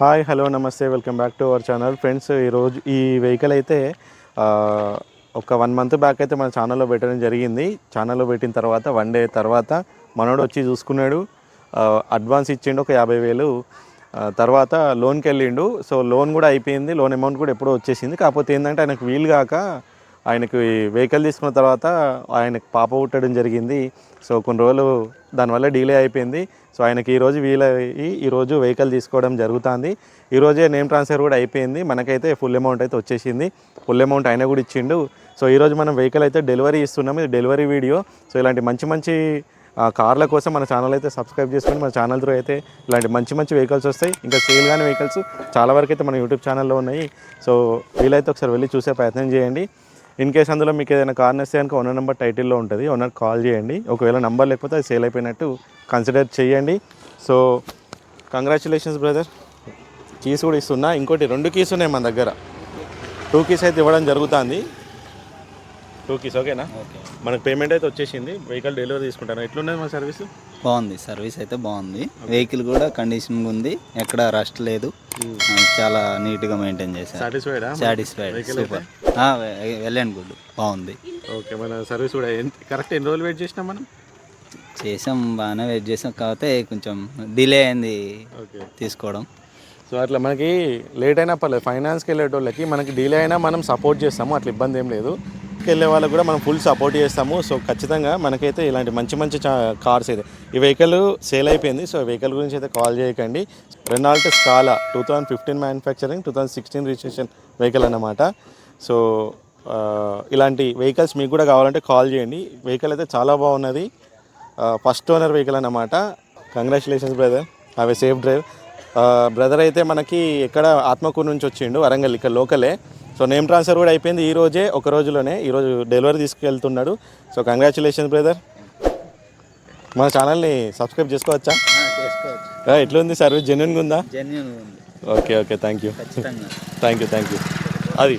Hi hello నమస్తే welcome back to our channel. Friends ఈరోజు ఈ వెహికల్ అయితే ఒక వన్ మంత్ బ్యాక్ అయితే మన ఛానల్లో పెట్టడం జరిగింది. ఛానల్లో పెట్టిన తర్వాత వన్ డే తర్వాత మనోడు వచ్చి చూసుకున్నాడు. అడ్వాన్స్ ఇచ్చిండు ఒక యాభై వేలు. తర్వాత లోన్కి వెళ్ళిండు. సో లోన్ కూడా అయిపోయింది. లోన్ అమౌంట్ కూడా ఎప్పుడో వచ్చేసింది. కాకపోతే ఏంటంటే ఆయనకు వీలు కాక ఆయనకి వెహికల్ తీసుకున్న తర్వాత ఆయనకు పాప పుట్టడం జరిగింది. సో కొన్ని రోజులు దానివల్ల డీలే అయిపోయింది. సో ఆయనకి ఈరోజు వీలయ్యి ఈరోజు వెహికల్ తీసుకోవడం జరుగుతుంది. ఈరోజే నేమ్ ట్రాన్స్ఫర్ కూడా అయిపోయింది. మనకైతే ఫుల్ అమౌంట్ అయితే వచ్చేసింది. ఫుల్ అమౌంట్ ఆయన కూడా ఇచ్చిండు. సో ఈరోజు మనం వెహికల్ అయితే డెలివరీ ఇస్తున్నాం. ఇది డెలివరీ వీడియో సో ఇలాంటి మంచి మంచి కార్ల కోసం మన ఛానల్ అయితే సబ్స్క్రైబ్ చేసుకొని మన ఛానల్ త్రూ అయితే ఇలాంటి మంచి మంచి వెహికల్స్ వస్తాయి. ఇంకా సేల్ కానీ వెహికల్స్ చాలా వరకు అయితే మన యూట్యూబ్ ఛానల్లో ఉన్నాయి. సో వీలైతే ఒకసారి వెళ్ళి చూసే ప్రయత్నం చేయండి. ఇన్ కేస్ అందులో మీకు ఏదైనా కార్ నస్తే కనుక ఓనర్ నెంబర్ టైటిల్లో ఉంటుంది. ఓనర్ కాల్ చేయండి. ఒకవేళ నెంబర్ లేకపోతే అది సేల్ అయిపోయినట్టు కన్సిడర్ చేయండి. సో కంగ్రాచులేషన్స్ బ్రదర్ కీస్ కూడా ఇస్తున్నా. ఇంకోటి రెండు కీస్ ఉన్నాయి మన దగ్గర. టూ కీస్ అయితే ఇవ్వడం జరుగుతుంది. టూ కీస్ ఓకేనా? మనకు పేమెంట్ అయితే వచ్చేసింది. వెహికల్ డెలివరీ తీసుకుంటాను. ఎట్లున్నది మన సర్వీస్ బాగుంది. సర్వీస్ అయితే బాగుంది. వెహికల్ కూడా కండిషన్ ఉంది. ఎక్కడ రస్ట్ లేదు. ఆ, చాలా నీట్గా మెయింటైన్ చేశారు. సాటిస్ఫైడా satisfied super well and good బాగుంది. ఓకే మన సర్వీస్ కూడా కరెక్ట్ ఎన్ని రోజులు వెయిట్ చేసినాం మనం? చేసాం బాగానే వెయిట్ చేసాం. కాకపోతే కొంచెం డిలే అయింది ఓకే. తీసుకోవడం. సో అట్లా మనకి లేట్ అయినా పర్లేదు. ఫైనాన్స్కి వెళ్ళేటోళ్ళకి మనకి డీలే అయినా మనం సపోర్ట్ చేస్తాము. అట్లా ఇబ్బంది ఏం లేదు. వెళ్ళే వాళ్ళకి కూడా మనం ఫుల్ సపోర్ట్ చేస్తాము. సో ఖచ్చితంగా మనకైతే ఇలాంటి మంచి మంచి కార్స్ అయితే. ఈ వెహికల్ సేల్ అయిపోయింది. సో వెహికల్ గురించి అయితే కాల్ చేయకండి. Renault Scala two thousand fifteen manufacturing two thousand sixteen registration vehicle అన్నమాట. సో ఇలాంటి వెహికల్స్ మీకు కూడా కావాలంటే కాల్ చేయండి. వెహికల్ అయితే చాలా బాగున్నది. ఫస్ట్ ఓనర్ వెహికల్ అన్నమాట. Congratulations brother have a safe drive brother అయితే మనకి ఎక్కడ ఆత్మకూరు నుంచి వచ్చిండు వరంగల్ ఇక్కడ లోకలే. సో నేమ్ ట్రాన్స్ఫర్ కూడా అయిపోయింది ఈ రోజే ఒక రోజులోనే. ఈరోజు డెలివరీ తీసుకెళ్తున్నాడు. సో కంగ్రాచులేషన్స్ బ్రదర్ మన ఛానల్ని సబ్స్క్రైబ్ చేసుకోవచ్చా? ఆ, ఎట్లుంది సర్వీస్ జెన్యున్గా ఉందా? ఉంది. Okay okay thank you thank you thank you అది.